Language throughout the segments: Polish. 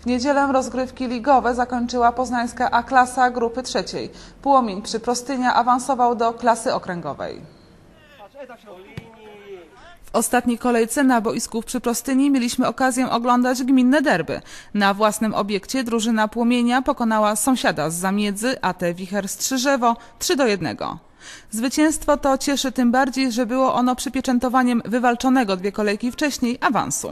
W niedzielę rozgrywki ligowe zakończyła poznańska A-klasa grupy trzeciej. Płomień przy Prostynia awansował do klasy okręgowej. W ostatniej kolejce na boisku w Przyprostyni mieliśmy okazję oglądać gminne derby. Na własnym obiekcie drużyna Płomienia pokonała sąsiada z Zamiedzy, AT Wicher Strzyżewo 3 do 1. Zwycięstwo to cieszy tym bardziej, że było ono przypieczętowaniem wywalczonego dwie kolejki wcześniej awansu.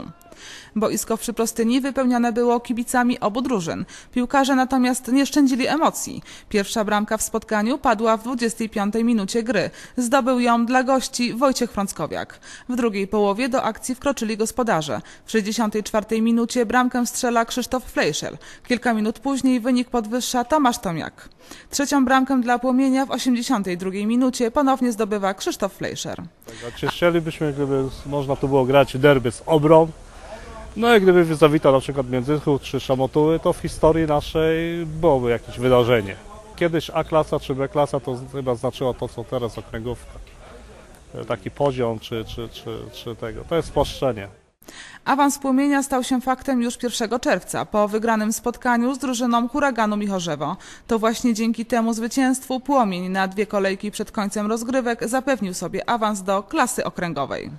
Boisko w Przyprostyni wypełnione było kibicami obu drużyn. Piłkarze natomiast nie szczędzili emocji. Pierwsza bramka w spotkaniu padła w 25 minucie gry. Zdobył ją dla gości Wojciech Frąckowiak. W drugiej połowie do akcji wkroczyli gospodarze. W 64 minucie bramkę strzela Krzysztof Fleischer. Kilka minut później wynik podwyższa Tomasz Tomiak. Trzecią bramkę dla Płomienia w 82 minucie ponownie zdobywa Krzysztof Fleischer. Znaczy, chcielibyśmy, gdyby można tu było grać derby z obrą, no i gdyby zawitał na przykład Międzychów czy Szamotuły, to w historii naszej byłoby jakieś wydarzenie. Kiedyś A-klasa czy B-klasa to chyba znaczyło to, co teraz okręgówka. E, Taki poziom czy, czy, czy, czy tego. To jest spłaszczenie. Awans Płomienia stał się faktem już 1 czerwca po wygranym spotkaniu z drużyną huraganu Michorzewo. To właśnie dzięki temu zwycięstwu Płomień na dwie kolejki przed końcem rozgrywek zapewnił sobie awans do klasy okręgowej.